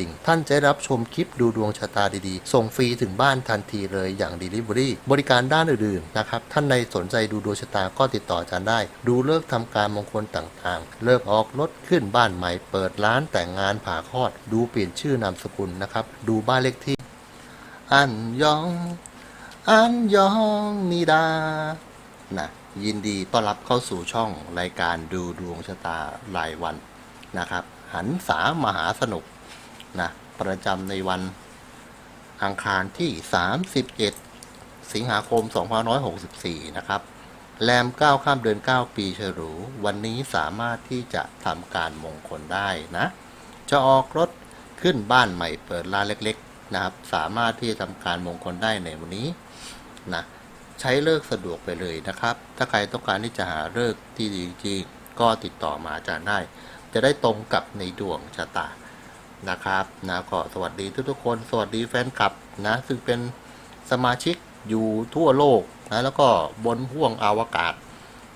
ดิ่ง ท่านจะรับชมคลิปดูดวงชะตาดีๆ ส่งฟรีถึงบ้านทันทีเลยอย่าง Delivery บริการด้านอื่นๆนะครับ ท่านใดสนใจดูดวงชะตาก็ติดต่ออาจารย์ได้ ดูเลิกษ์ทำการมงคลต่างๆ เลิกออกรถขึ้นบ้านใหม่ เปิดร้านแต่งงานผ่าคลอด ดูเปลี่ยนชื่อนามสกุลนะครับ ดูบ้านเลขที่ อันยอง อันยองนิดา นะยินดีต้อนรับเข้าสู่ช่องรายการดูดวงชะตารายวันนะครับ หันษามหาสนุก นะประจำในวันอังคารที่ 31 สิงหาคม 2564 นะครับ แรม 9 ข้ามเดือน 9 ปีฉลู วันนี้สามารถที่จะทำการมงคลได้นะ จะออกรถขึ้นบ้านใหม่เปิดร้านเล็กๆ นะครับ สามารถที่จะทำการมงคลได้ในวันนี้นะใช้เลิกสะดวกไปเลยนะครับ ถ้าใครต้องการที่จะหาเลิกที่ดีจริงก็ติดต่อมาอาจารย์ได้ จะได้ตรงกับในดวงชะตา นะครับนะก็สวัสดีทุกๆคน สวัสดีแฟนคลับนะซึ่งเป็นสมาชิกอยู่ทั่วโลกนะแล้วก็บนห้วงอวกาศ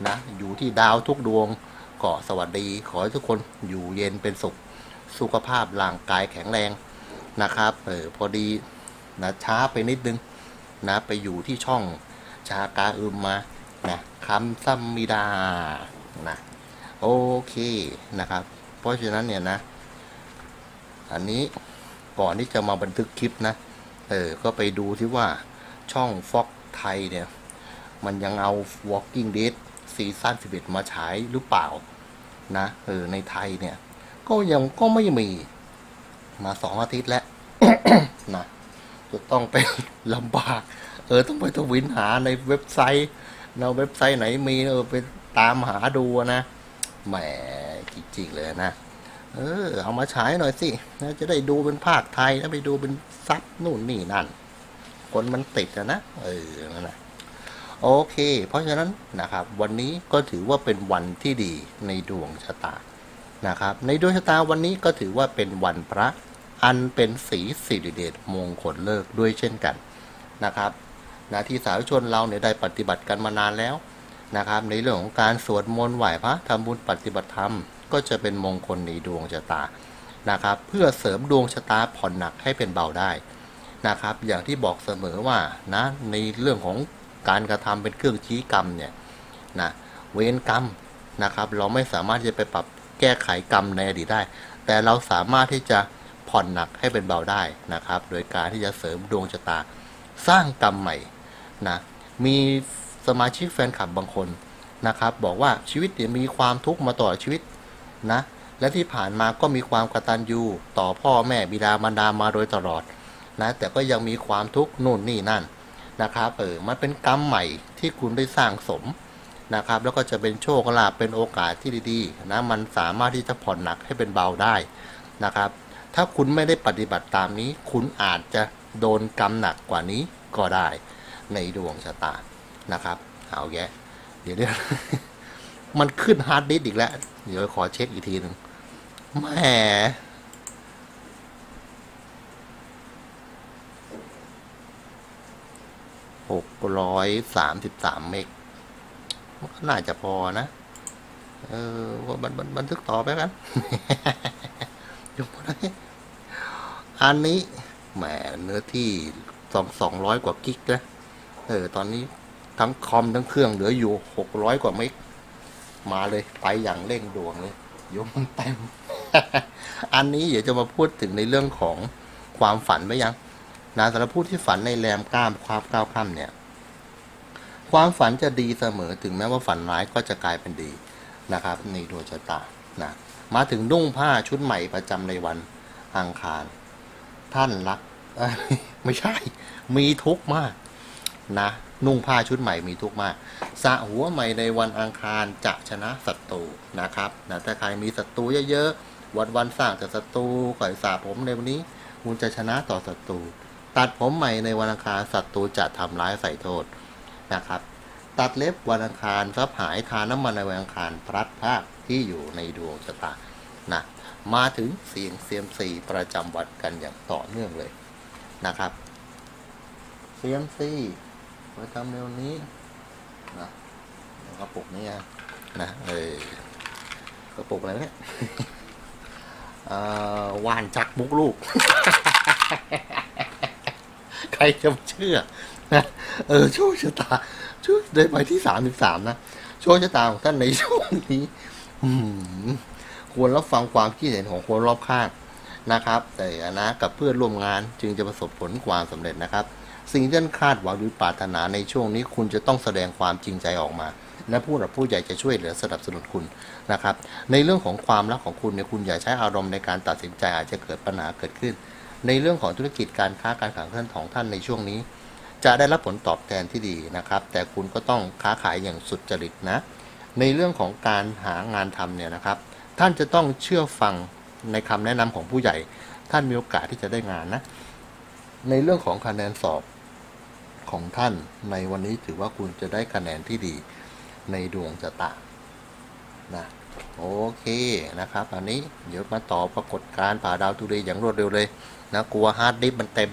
นะอยู่ที่ดาวทุกดวงก็สวัสดีขอให้ทุกคนอยู่เย็นเป็นสุขสุขภาพร่างกายแข็งแรงนะครับเออพอดีนะช้าไปนิดนึงนะไปอยู่ที่ช่องชากาอึมมานะคำซัมมิดานะโอเคนะครับ เพราะฉะนั้นเนี่ยนะ อันนี้ก่อนที่จะมาบันทึกคลิปนะ เออ ก็ไปดูที่ว่าช่องฟ็อกไทยเนี่ย มันยังเอา Walking Dead ซีซั่น11 มาฉายหรือเปล่านะ เออ ในไทยเนี่ย ก็ยังก็ไม่มีมาสองอาทิตย์แล้วนะจะต้องไปลำบาก เออ ต้องไปทวินหาในเว็บไซต์ในเว็บไซต์ไหนมีเออไปตามหาดูนะแหมจริงๆเลยนะ เออ เอามาฉายหน่อยสินะจะได้ดูเป็นภาคไทยนะไปดูเป็นซับนู่นนี่นั่น คนมันติดอะนะ เออนั่นะโอเค เพราะฉะนั้นนะครับ วันนี้ก็ถือว่าเป็นวันที่ดีในดวงชะตานะครับ ในดวงชะตาวันนี้ก็ถือว่าเป็นวันพระ อันเป็นสีสิริเดชมงคลเลิกด้วยเช่นกันนะครับนะที่สาธุชนเราเนี่ยได้ปฏิบัติกันมานานแล้วนะครับ ในเรื่องของการสวดมนต์ไหว้พระทำบุญปฏิบัติธรรม ก็จะเป็นมงคลในดวงชะตานะครับ เพื่อเสริมดวงชะตาผ่อนหนักให้เป็นเบาได้นะครับ อย่างที่บอกเสมอว่านะในเรื่องของการกระทำเป็นเครื่องชี้กรรมเนี่ยนะเวรกรรมนะครับ เราไม่สามารถจะไปปรับแก้ไขกรรมในอดีตได้ แต่เราสามารถที่จะผ่อนหนักให้เป็นเบาได้นะครับ โดยการที่จะเสริมดวงชะตาสร้างกรรมใหม่นะมีสมาชิกแฟนคลับบางคนนะครับ บอกว่าชีวิตเนี่ยมีความทุกข์มาตลอชีวิต นะ และที่ผ่านมาก็มีความกตัญญูต่อพ่อแม่บิดามารดามาโดยตลอดนะแต่ก็ยังมีความทุกข์นู่นนี่นั่นนะครับเออมันเป็นกรรมใหม่ที่คุณได้สร้างสมนะครับ แล้วก็จะเป็นโชคลาภเป็นโอกาสที่ดีๆนะมันสามารถที่จะผ่อนหนักให้เป็นเบาได้นะครับ ถ้าคุณไม่ได้ปฏิบัติตามนี้ คุณอาจจะโดนกรรมหนักกว่านี้ก็ได้ในดวงชะตานะครับ เอาแยะเดี๋ยวเดี๋ยว มันขึ้นฮาร์ดดิสก์อีกแล้ว เดี๋ยวขอเช็คอีกทีหนึ่งแหมหกร้อยสามสิบสามเมกน่าจะพอนะ เออว่าบันบันบันทึกต่อไปกันยกมาได้อันนี้แหมเนื้อที่สองสองร้อยกว่ากิกนะ เออ ตอนนี้ทั้งคอมทั้งเครื่องเหลืออยู่หกร้อยกว่าเมก มาเลยไปอย่างเร่งด่วนเลยโยมมันเต็ม อันนี้เดี๋ยวจะมาพูดถึงในเรื่องของความฝันไว้ยังนะสำหรับผู้ที่ฝันในแรมกล้ามความก้าวค่ำเนี่ย ความฝันจะดีเสมอถึงแม้ว่าฝันร้ายก็จะกลายเป็นดีนะครับ ในดวงชะตานะมาถึงนุ่งผ้าชุดใหม่ประจำในวันอังคาร ท่านรักไม่ใช่ มีทุกข์มากนะ นุ่งผ้าชุดใหม่มีทุกมากสะหัวใหม่ในวันอังคารจะชนะศัตรูนะครับนะถ้าใครมีศัตรูเยอะๆ วันวันสร้างแต่ศัตรูข่อยสาผมในวันนี้คุณจะชนะต่อศัตรูตัดผมใหม่ในวันอังคารศัตรูจะทำร้ายใส่โทษนะครับ ตัดเล็บวันอังคารทรัพย์หายทาน้ำมันในวันอังคารพลัดพรากที่อยู่ในดวงชะตานะมาถึงเสียงเซียมซีประจำวันกันอย่างต่อเนื่องเลยนะครับ เซียมซี ประจำในวันนี้นะกระปุกนี้อะนะเออกระปุกอะไรเนี่ยว่านจักมุกลูก ใครจะเชื่อนะเออโชคชะตาช่วยได้ไปที่สามสิบสามนะโชคชะตาของท่านในช่วงนี้ควรรับฟังความคิดเห็นของคนรอบข้างนะครับ แต่นะกับเพื่อนร่วมงานจึงจะประสบผลความสำเร็จนะครับ สิ่งที่ท่านคาดหวังหรือปรารถนาในช่วงนี้คุณจะต้องแสดงความจริงใจออกมา และผู้หลักผู้ใหญ่จะช่วยเหลือสนับสนุนคุณนะครับ ในเรื่องของความรักของคุณเนี่ยคุณอย่าใช้อารมณ์ในการตัดสินใจอาจจะเกิดปัญหาเกิดขึ้น ในเรื่องของธุรกิจการค้าการขายท่านของท่านในช่วงนี้ จะได้รับผลตอบแทนที่ดีนะครับ แต่คุณก็ต้องค้าขายอย่างสุดจริตนะ ในเรื่องของการหางานทำเนี่ยนะครับ ท่านจะต้องเชื่อฟังในคำแนะนำของผู้ใหญ่ ท่านมีโอกาสที่จะได้งานนะ ในเรื่องของคะแนนสอบ ของท่าน ในวันนี้ถือว่าคุณจะได้คะแนนที่ดีในดวงชะตานะโอเคนะครับ อันนี้เดี๋ยวมาต่อปรากฏการณ์ป่าดาวตุเรยอย่างรวดเร็วเลยนะกลัวฮาร์ดดิสมันเต็ม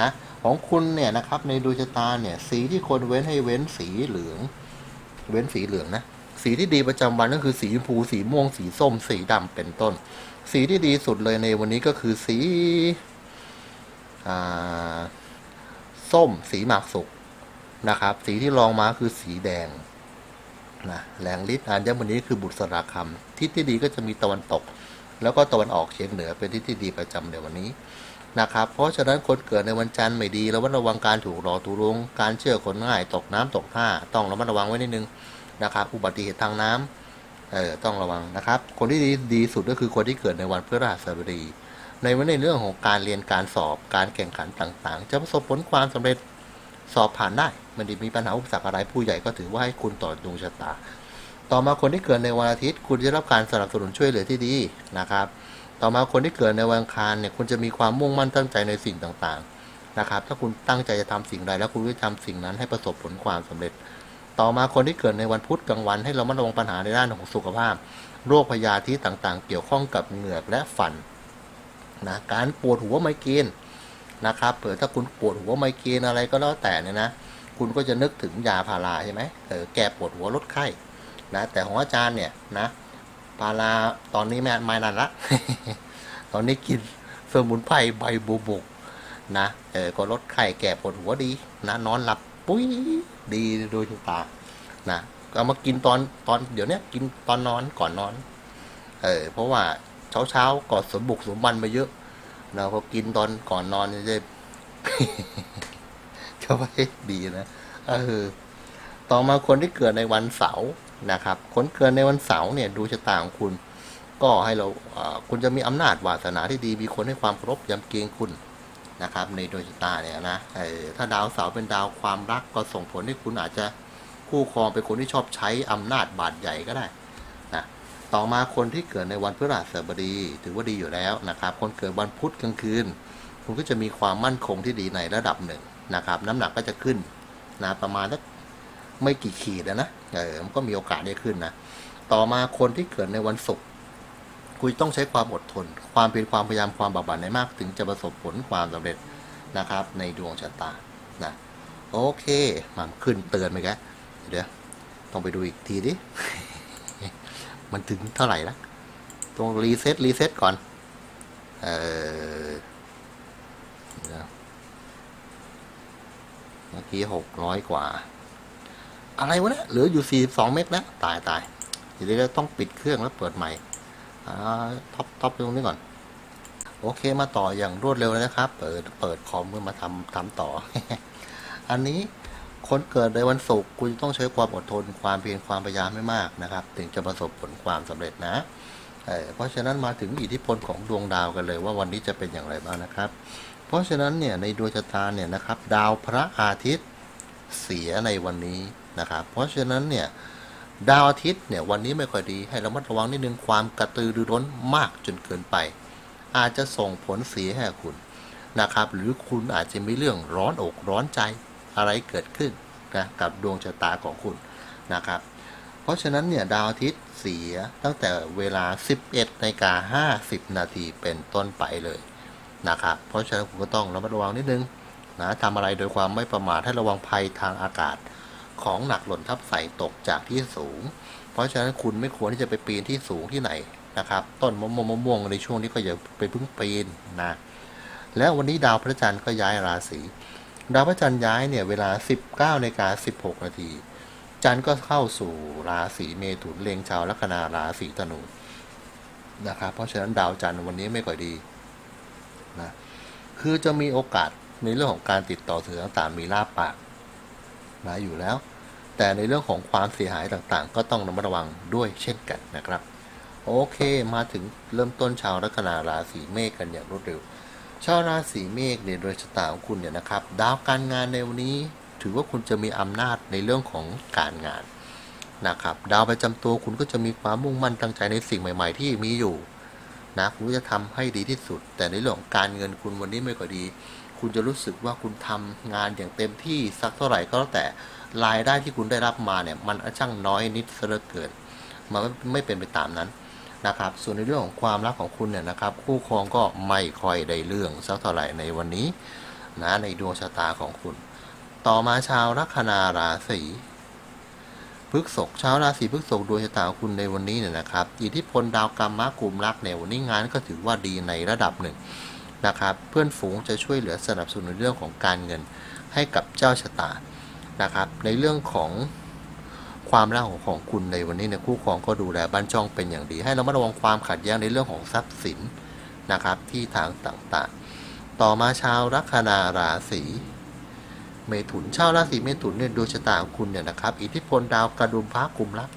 นะของคุณเนี่ยนะครับในดวงชะตาเนี่ยสีที่คนเว้นให้เว้นสีเหลือง เว้นสีเหลืองนะสีที่ดีประจำวันก็คือสีชมพูสีม่วงสีส้ม สีดำเป็นต้น สีที่ดีสุดเลยในวันนี้ก็คือสีอ่า ส้มสีหมากสุกนะครับ สีที่รองมาคือสีแดงนะแรงฤทธิ์อัญมณีคือบุตรสราคำทิศที่ดีก็จะมีตะวันตก แล้วก็ตะวันออกเฉียงเหนือเป็นทิศที่ดีประจำในวันนี้นะครับ เพราะฉะนั้นคนเกิดในวันจันทร์ไม่ดีระมัดระวังการถูกหลอกถูกลวงการเชื่อคนง่ายตกน้ำตกท่าต้องระมัดระวังไว้นิดนึงนะครับ อุบัติเหตุทางน้ำเออต้องระวังนะครับ คนที่ดีดีสุดก็คือคนที่เกิดในวันพฤหัสบดี ในวันในเรื่องของการเรียนการสอบการแข่งขันต่างๆ จะประสบผลความสำเร็จสอบผ่านได้ มันดีมีปัญหาอุปสรรคอะไรผู้ใหญ่ก็ถือว่าให้คุณต่อดวงชะตา ต่อมาคนที่เกิดในวันอาทิตย์ คุณจะรับการสนับสนุนช่วยเหลือที่ดีนะครับ ต่อมาคนที่เกิดในวันอังคารเนี่ยคุณจะมีความมุ่งมั่นตั้งใจในสิ่งต่างๆนะครับ ถ้าคุณตั้งใจจะทำสิ่งใดแล้วคุณก็จะทำสิ่งนั้นให้ประสบผลความสำเร็จ ต่อมาคนที่เกิดในวันพุธกลางวัน ให้เรามาระวังปัญหาในด้านของสุขภาพโรคพยาธิต่างๆ เกี่ยวข้องกับเหงือกและฟัน นะการปวดหัวไมเกรนนะครับเผื่อถ้าคุณปวดหัวไมเกรนอะไรก็แล้วแต่เนี่ยนะ คุณก็จะนึกถึงยาพาราใช่ไหมเออแก้ปวดหัวลดไข้นะแต่ของอาจารย์เนี่ยนะพาราตอนนี้ไม่ไม่นานละ ตอนนี้กินสมุนไพรใบบัวบกนะเออก็ลดไข้แก้ปวดหัวดีนะนอนหลับปุ้ยดีโดยตานะเอามากินตอนตอนเดี๋ยวนี้กินตอนนอนก่อนนอน เออเพราะว่า เช้าเช้าก่อนสมบุกสมบันมาเยอะเราพอกินตอนก่อนนอนเนี่จะก็ว่าดีนะเออต่อมาคนที่เกิดในวันเสาร์นะครับ คนเกิดในวันเสาร์เนี่ยดูชะตาของคุณ ก็ให้เราคุณจะมีอำนาจวาสนาที่ดี มีคนให้ความเคารพยำเกรงคุณนะครับ ในดวงชะตาเนี่ยนะถ้าดาวเสาร์เป็นดาวความรักก็ส่งผลให้คุณอาจจะคู่ครองเป็นคนที่ชอบใช้อำนาจบาดใหญ่ก็ได้ ต่อมาคนที่เกิดในวันพฤหัสบดีถือว่าดีอยู่แล้วนะครับ คนเกิดวันพุธกลางคืน คุณก็จะมีความมั่นคงที่ดีในระดับหนึ่งนะครับ น้ำหนักก็จะขึ้นนะประมาณสักไม่กี่ขีดนะเออมันก็มีโอกาสได้ขึ้นนะต่อมาคนที่เกิดในวันศุกร์คุณต้องใช้ความอดทน ความเพียรความพยายามความบากบั่นในมาก ถึงจะประสบผลความสำเร็จนะครับ ในดวงชะตานะโอเคมันขึ้นเตือนไปแกเดี๋ยวต้องไปดูอีกทีดิ มันถึงเท่าไหร่ละต้องรีเซ็ตรีเซ็ตก่อน เออเมื่อกี้หกร้อยกว่า อะไรวะเนี่ยเหลืออยู่สี่สองเมกแล้ว ตายตายเดี๋ยวเราต้องปิดเครื่องแล้วเปิดใหม่ท็อปท็อปตรงนี้ก่อน โอเคมาต่ออย่างรวดเร็วเลยนะครับ เปิดเปิดคอมเพื่อมาทำทำต่อ อันนี้ คนเกิดในวันศุกร์คุณต้องใช้ความอดทน ความเพียรความพยายามให้มากนะครับ ถึงจะประสบผลความสำเร็จนะเเพราะฉะนั้นมาถึงอิทธิพลของดวงดาวกันเลยว่าวันนี้จะเป็นอย่างไรบ้างนะครับ เพราะฉะนั้นเนี่ยในดวงชะตาเนี่ยนะครับ ดาวพระอาทิตย์เสียในวันนี้นะครับ เพราะฉะนั้นเนี่ยดาวอาทิตย์เนี่ยวันนี้ไม่ค่อยดีให้ระมัดระวังนิดนึงความกระตือรือร้นมากจนเกินไป อาจจะส่งผลเสียให้คุณนะครับ หรือคุณอาจจะมีเรื่องร้อนอกร้อนใจ อะไรเกิดขึ้นนะกับดวงชะตาของคุณนะครับ เพราะฉะนั้นเนี่ยดาวอาทิตย์เสียตั้งแต่เวลา 11นกา50 นาทีเป็นต้นไปเลยนะครับ เพราะฉะนั้นคุณก็ต้องระมัดระวังนิดนึงนะทำอะไรโดยความไม่ประมาทให้ระวังภัยทางอากาศของหนักหล่นทับใส่ตกจากที่สูง เพราะฉะนั้นคุณไม่ควรที่จะไปปีนที่สูงที่ไหนนะครับ ต้นมะม่วงมะม่วงในช่วงนี้ก็อย่าไปพึ่งปีนนะ แล้ววันนี้ดาวพระจันทร์ก็ย้ายราศี ดาวพระจันทร์ย้ายเนี่ยเวลา 19นาฬิกา16 นาที จันทร์ก็เข้าสู่ราศีเมถุนเลงชาวลัคนาราศีธนูนะครับเพราะฉะนั้นดาวจันทร์วันนี้ไม่ค่อยดีนะคือจะมีโอกาสในเรื่องของการติดต่อสื่อต่างๆมีลาบปากนะอยู่แล้ว แต่ในเรื่องของความเสียหายต่างๆ ก็ต้องระมัดระวังด้วยเช่นกันนะครับ โอเคมาถึงเริ่มต้นชาวลัคนาราศีเมษกันอย่างรวดเร็ว ชาวราศีเมษในยโดยชะตาของคุณเนี่ยนะครับ ดาวการงานในวันนี้ ถือว่าคุณจะมีอำนาจในเรื่องของการงานนะครับ ดาวประจำตัวคุณก็จะมีความมุ่งมั่นตั้งใจในสิ่งใหม่ ๆ ที่มีอยู่นะคุณจะทำให้ดีที่สุด แต่ในเรื่องของการเงินคุณวันนี้ไม่ค่อยดี คุณจะรู้สึกว่าคุณทำงานอย่างเต็มที่สักเท่าไหร่ก็แล้วแต่รายได้ที่คุณได้รับมาเนี่ยมันช่างน้อยนิดเสียเหลือเกินมันไม่เป็นไปตามนั้น นะครับ ส่วนในเรื่องของความรักของคุณเนี่ยนะครับคู่ครองก็ไม่ค่อยได้เรื่องสักเท่าไหร่ในวันนี้นะในดวงชะตาของคุณ ต่อมาชาวลัคนาราศีพฤษภชาวราศีพฤษภดวงชะตาของคุณในวันนี้เนี่ยนะครับ อิทธิพลดาวกรรมะกลุ่มรักในวันนี้งานก็ถือว่าดีในระดับหนึ่งนะครับ เพื่อนฝูงจะช่วยเหลือสนับสนุนในเรื่องของการเงินให้กับเจ้าชะตานะครับ ในเรื่องของ ความรักของของคุณในวันนี้เนี่ยคู่ครองก็ดูแลบ้านช่องเป็นอย่างดี ให้เรามาระวังความขัดแย้งในเรื่องของทรัพย์สินนะครับที่ทางต่างๆ ต่อมาชาวลัคนาราศีเมถุนชาวราศีเมถุนเนี่ยดวงชะตาของคุณเนี่ยนะครับอิทธิพลดาวกระดุมพระกลุ่มรัก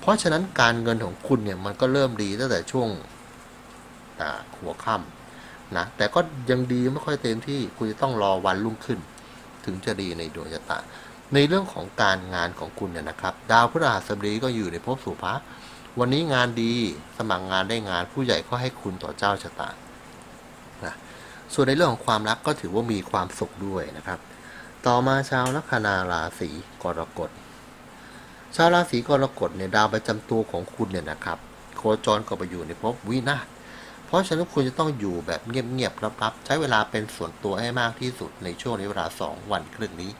เพราะฉะนั้นการเงินของคุณเนี่ยมันก็เริ่มดีตั้งแต่ช่วงหัวค่ำนะแต่ก็ยังดีไม่ค่อยเต็มที่คุณจะต้องรอวันรุ่งขึ้น ถึงจะดีในดวงชะตา ในเรื่องของการงานของคุณเนี่ยนะครับ ดาวพฤหัสบดีก็อยู่ในภพสุภะวันนี้งานดีสมัครงานได้งานผู้ใหญ่ก็ให้คุณต่อเจ้าชะตานะส่วนในเรื่องของความรักก็ถือว่ามีความสุขด้วยนะครับ ต่อมาชาวลัคนาราศีกรกฎ ชาวราศีกรกฎเนี่ยดาวประจำตัวของคุณเนี่ยนะครับ โคจรก็ไปอยู่ในภพวินาศเพราะฉะนั้นคุณจะต้องอยู่แบบเงียบๆลับๆใช้เวลาเป็นส่วนตัวให้มากที่สุดในช่วงเวลา 2 วันครึ่งนี้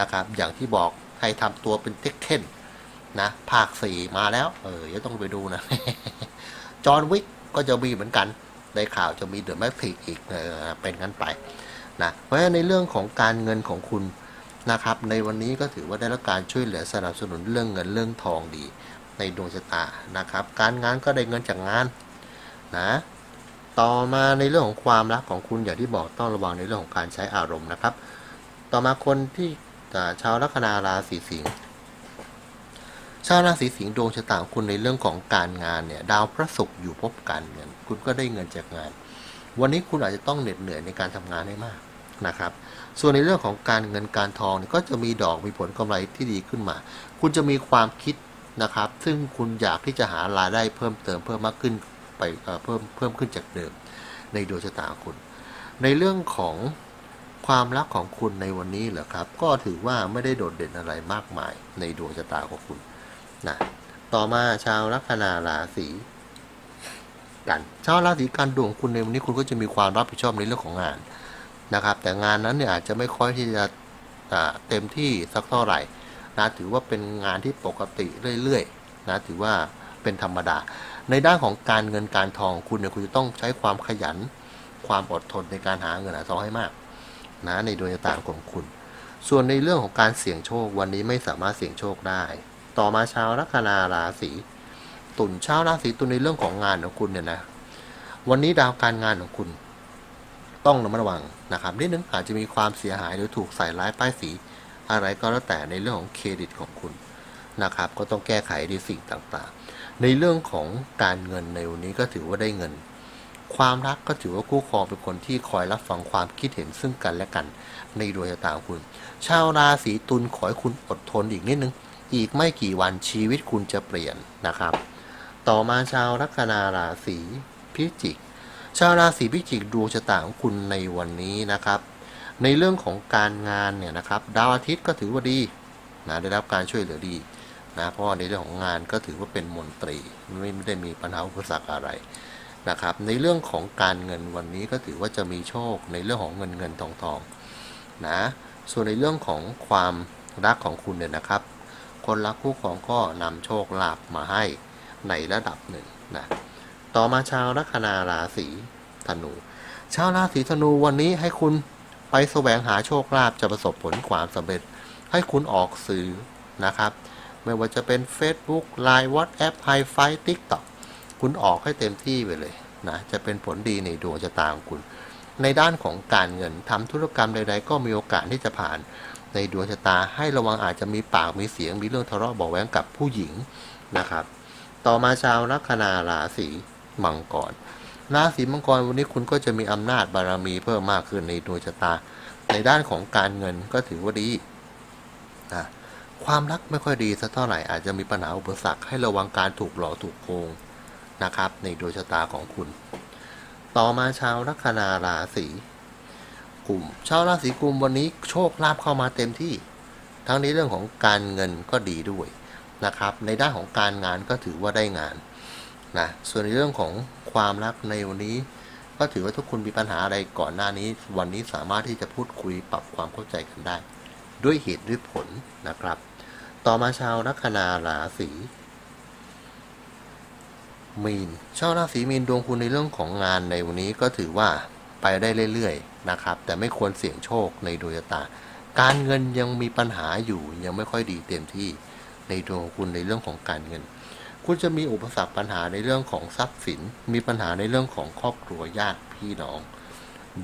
นะครับ อย่างที่บอกให้ทำตัวเป็นเทคเคนนะภาคสี่มาแล้ว เออยังต้องไปดูนะ จอห์นวิกก็จะมีเหมือนกันในข่าวจะมีเดอะแมทริกอีกเออเป็นงั้นไปนะเพราะฉะนั้นในเรื่องของการเงินของคุณนะครับ ในวันนี้ก็ถือว่าได้รับการช่วยเหลือสนับสนุนเรื่องเงินเรื่องทองดี ในดวงชะตานะครับ การงานก็ได้เงินจากงานนะต่อมาในเรื่องของความรักของคุณอย่างที่บอกต้องระวังในเรื่องของการใช้อารมณ์นะครับ ต่อมาคนที่ ชาวลัคนาราศีสิงห์ชาวราศีสิงห์ดวงชะตางคุณในเรื่องของการงานเนี่ย ดาวพระศุกร์อยู่พบการเงิน คุณก็ได้เงินจากงาน วันนี้คุณอาจจะต้องเหน็ดเหนื่อยในการทำงานให้มากนะครับ ส่วนในเรื่องของการเงินการทองเนี่ยก็จะมีดอกมีผลกำไรที่ดีขึ้นมา คุณจะมีความคิดนะครับ ซึ่งคุณอยากที่จะหารายได้เพิ่มเติมเพิ่มมากขึ้นไปเพิ่มเพิ่มขึ้นจากเดิม ในดวงชะตางคุณ ในเรื่องของ ความรักของคุณในวันนี้เหรอครับ ก็ถือว่าไม่ได้โดดเด่นอะไรมากมายในดวงชะตาของคุณนะต่อมาชาวลัคนาราศีกัน ชาวราศีกันดวงของคุณในวันนี้คุณก็จะมีความรับผิดชอบในเรื่องของงานนะครับ แต่งานนั้นเนี่ยอาจจะไม่ค่อยที่จะเต็มที่สักเท่าไหร่นะถือว่าเป็นงานที่ปกติเรื่อยๆนะถือว่าเป็นธรรมดา ในด้านของการเงินการทองคุณเนี่ยคุณจะต้องใช้ความขยัน ความอดทนในการหาเงินหาทองให้มาก นะในดวงชะตาของคุณ ส่วนในเรื่องของการเสี่ยงโชควันนี้ไม่สามารถเสี่ยงโชคได้ ต่อมาชาวลัคนาราศีตุลชาวราศีตุลในเรื่องของงานของคุณเนี่ยนะ วันนี้ดาวการงานของคุณ ต้องระมัดระวังนะครับนิดนึงอาจจะมีความเสียหายหรือถูกใส่ร้ายป้ายสี อะไรก็แล้วแต่ในเรื่องของเครดิตของคุณนะครับ ก็ต้องแก้ไขในสิ่งต่างๆ ในเรื่องของการเงินในวันนี้ก็ถือว่าได้เงิน ความรักก็ถือว่าคู่ครองเป็นคนที่คอยรับฟังความคิดเห็นซึ่งกันและกัน ในดวงชะตาของคุณ ชาวราศีตุลขอให้คุณอดทนอีกนิดนึง อีกไม่กี่วันชีวิตคุณจะเปลี่ยนนะครับ ต่อมาชาวลัคนาราศีพิจิก ชาวราศีพิจิกดวงชะตาของคุณในวันนี้นะครับ ในเรื่องของการงานเนี่ยนะครับ ดาวอาทิตย์ก็ถือว่าดีนะได้รับการช่วยเหลือดีนะเพราะในเรื่องของงานก็ถือว่าเป็นมนตรีไม่ไม่ได้มีปัญหาอุปสรรคอะไร นะครับ ในเรื่องของการเงินวันนี้ก็ถือว่าจะมีโชคในเรื่องของเงินเงินทองทองนะส่วนในเรื่องของความรักของคุณเนี่ยนะครับ คนรักคู่ครองก็นำโชคลาภมาให้ในระดับหนึ่งนะต่อมาชาวลัคนาราศีธนู ชาวราศีธนูวันนี้ให้คุณไปแสวงหาโชคลาภจะประสบผลความสำเร็จ ให้คุณออกสื่อนะครับ ไม่ว่าจะเป็น Facebook Line WhatsApp h i f i TikTok คุณออกให้เต็มที่ไปเลยนะจะเป็นผลดีในดวงชะตาของคุณ ในด้านของการเงินทำธุรกรรมใดๆ ก็มีโอกาสที่จะผ่าน ในดวงชะตาให้ระวังอาจจะมีปากมีเสียงมีเรื่องทะเลาะเบาะแว้งกับผู้หญิงนะครับ ต่อมาชาวลัคนาราศีมังกรราศีมังกรวันนี้คุณก็จะมีอำนาจบารมีเพิ่มมากขึ้นในดวงชะตา ในด้านของการเงินก็ถือว่าดีนะความรักไม่ค่อยดีสักเท่าไหร่อาจจะมีปัญหาอุปสรรคให้ระวังการถูกหลอกถูกโกง นะครับ ในดวงชะตาของคุณ ต่อมาชาวลัคนาราศีกุมชาวราศีกุมวันนี้โชคลาภเข้ามาเต็มที่ ทั้งในเรื่องของการเงินก็ดีด้วยนะครับ ในด้านของการงานก็ถือว่าได้งานนะส่วนในเรื่องของความรักในวันนี้ ก็ถือว่าทุกคนมีปัญหาอะไรก่อนหน้านี้ วันนี้สามารถที่จะพูดคุยปรับความเข้าใจกันได้ ด้วยเหตุด้วยผลนะครับ ต่อมาชาวลัคนาราศี มีนชาวราศีมีนดวงคุณในเรื่องของงานในวันนี้ก็ถือว่าไปได้เรื่อยๆนะครับ แต่ไม่ควรเสี่ยงโชคในดวงชะตา การเงินยังมีปัญหาอยู่ยังไม่ค่อยดีเต็มที่ในดวงของคุณในเรื่องของการเงิน คุณจะมีอุปสรรคปัญหาในเรื่องของทรัพย์สิน มีปัญหาในเรื่องของครอบครัวญาติพี่น้อง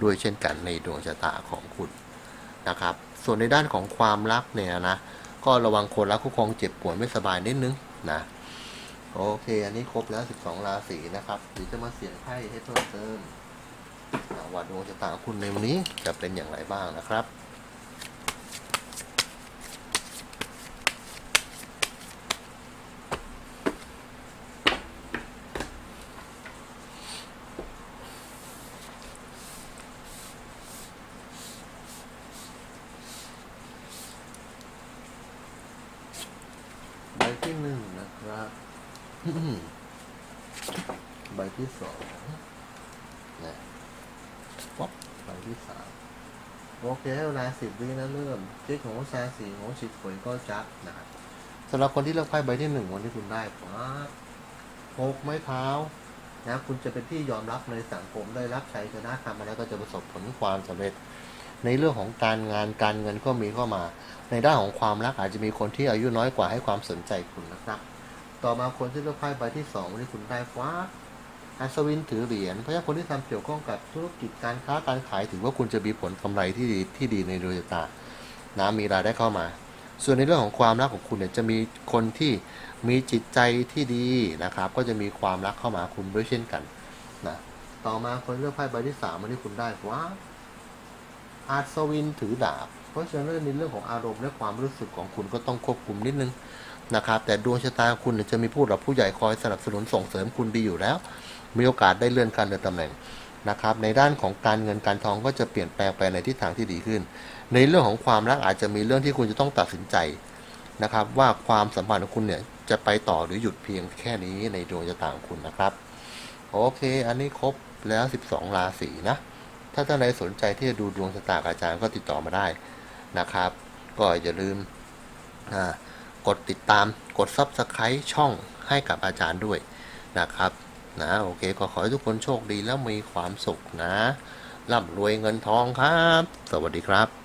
ด้วยเช่นกันในดวงชะตาของคุณนะครับ ส่วนในด้านของความรักเนี่ยนะ ก็ระวังคนรักคู่ครองเจ็บป่วยไม่สบายนิดนึงนะ โอเค อันนี้ครบแล้ว 12 ราศีนะครับเดี๋ยวจะมาเสี่ยงไพ่ให้เพิ่มเติมว่าดวงชะตางคุณในวันนี้จะเป็นอย่างไรบ้างนะครับ ใบที่หนึ่งนะครับ ใบที่สองนะป๊อปใบที่สามโอเคให้เวลาสิบวินะเริ่มเจ๊ของชาสีของฉิดผลก็จับนะครับสำหรับคนที่เลือกไพ่ใบที่หนึ่งวันที่คุณได้ป๊าบหกไม้เท้านะคุณจะเป็นที่ยอมรับในสังคมได้รับชัยชนะทำมาแล้วก็จะประสบผลความสำเร็จ ในเรื่องของการงานการเงินก็มีเข้ามา ในด้านของความรักอาจจะมีคนที่อายุน้อยกว่าให้ความสนใจคุณนะครับ ต่อมาคนที่เลือกไพ่ใบที่สองวันนี้คุณได้ฟ้าอัศวินถือเหรียญเพราะฉะนั้นคนที่ทำเกี่ยวข้องกับธุรกิจการค้าการขายถือว่าคุณจะมีผลกำไรที่ดีที่ดีในดวงชะตานะมีรายได้เข้ามา ส่วนในเรื่องของความรักของคุณเนี่ยจะมีคนที่มีจิตใจที่ดีนะครับ ก็จะมีความรักเข้ามาคุณด้วยเช่นกันนะต่อมาคนเลือกไพ่ใบที่สามวันนี้คุณได้ฟ้าอาศวินถือดาบ เพราะฉะนั้นในเรื่องของอารมณ์และความรู้สึกของคุณก็ต้องควบคุมนิดนึง นะครับ แต่ดวงชะตาคุณจะมีผู้หลักผู้ใหญ่คอยสนับสนุนส่งเสริมคุณดีอยู่แล้ว มีโอกาสได้เลื่อนการเลื่อนตำแหน่งนะครับ ในด้านของการเงินการทองก็จะเปลี่ยนแปลงไปในทิศทางที่ดีขึ้น ในเรื่องของความรักอาจจะมีเรื่องที่คุณจะต้องตัดสินใจนะครับ ว่าความสัมพันธ์ของคุณเนี่ยจะไปต่อหรือหยุดเพียงแค่นี้ในดวงชะตาของคุณนะครับโอเค อันนี้ครบแล้ว 12 ราศีนะ ถ้าท่านใดสนใจที่จะดูดวงชะตาอาจารย์ก็ติดต่อมาได้นะครับ ก็อย่าลืมอ่า กดติดตามกด Subscribe ช่องให้กับอาจารย์ด้วยนะครับนะโอเคก็ขอให้ทุกคนโชคดีแล้วมีความสุขนะร่ำรวยเงินทองครับ สวัสดีครับ